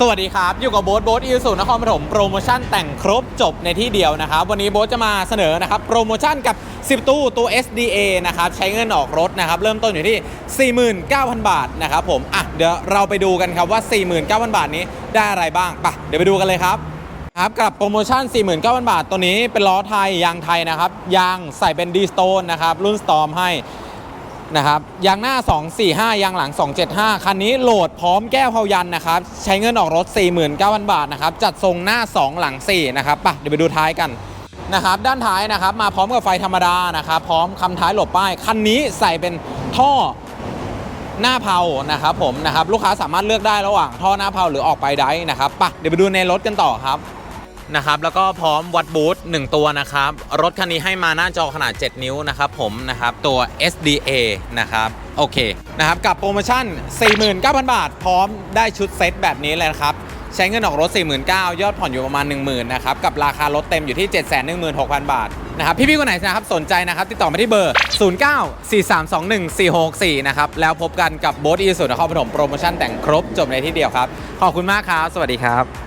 สวัสดีครับ อยู่กับโบ๊ทโบ๊ทอิวสุนครปฐมโปรโมชั่นแต่งครบจบในที่เดียวนะครับ วันนี้โบ๊ทจะมาเสนอนะครับ โปรโมชั่นกับ 10 ตู้ตัว SDA นะครับ ใช้เงินออกรถนะครับ เริ่มต้นอยู่ที่ 49,000 บาทนะครับผม อะ เดี๋ยวเราไปดูกันครับว่า 49,000 บาทนี้ได้อะไรบ้างไปะเดี๋ยวไปดูกันเลยครับครับกับโปรโมชั่น 49,000 บาท ตัวนี้เป็นล้อไทยยางไทยนะครับยางใส่เป็นดีสโตนนะครับรุ่นสตอมให้ นะครับยางหน้า 245 ยางหลัง 275 คันนี้โหลดพร้อมแก้วเผายันนะครับ ใช้เงินออกรถ 49,000 บาทนะครับ จัดทรงหน้า 2 หลัง 4 นะครับปะเดี๋ยวไปดูท้ายกันนะครับ ด้านท้ายนะครับ มาพร้อมกับไฟธรรมดานะครับ พร้อมคำท้ายหลบป้าย คันนี้ใส่เป็นท่อหน้าเผานะครับผมนะครับ ลูกค้าสามารถเลือกได้ระหว่างท่อหน้าเผาหรือออกไปได้นะครับปะเดี๋ยวไปดูในรถกันต่อครับ นะครับแล้วก็พร้อมวัดบูท1ตัวนะครับ รถคันนี้ให้มาหน้าจอขนาด 7 นิ้วนะครับผมนะครับตัว SDA นะครับโอเคนะครับกับโปรโมชั่น 49,000 บาท พร้อมได้ชุดเซตแบบนี้เลยนะครับใช้เงินออกรถ 49,000 ยอดผ่อนอยู่ประมาณ 10,000นะครับกับราคารถเต็มอยู่ที่ 716,000 บาทนะครับพี่ๆคนไหนนะครับสนใจนะครับติดต่อมาที่เบอร์ 0943214664 นะครับแล้วพบกันกับโบ๊ทอีสุนครปฐมโปรโมชั่นแต่งครบจบในที่เดียวครับ ขอบคุณมากครับ สวัสดีครับ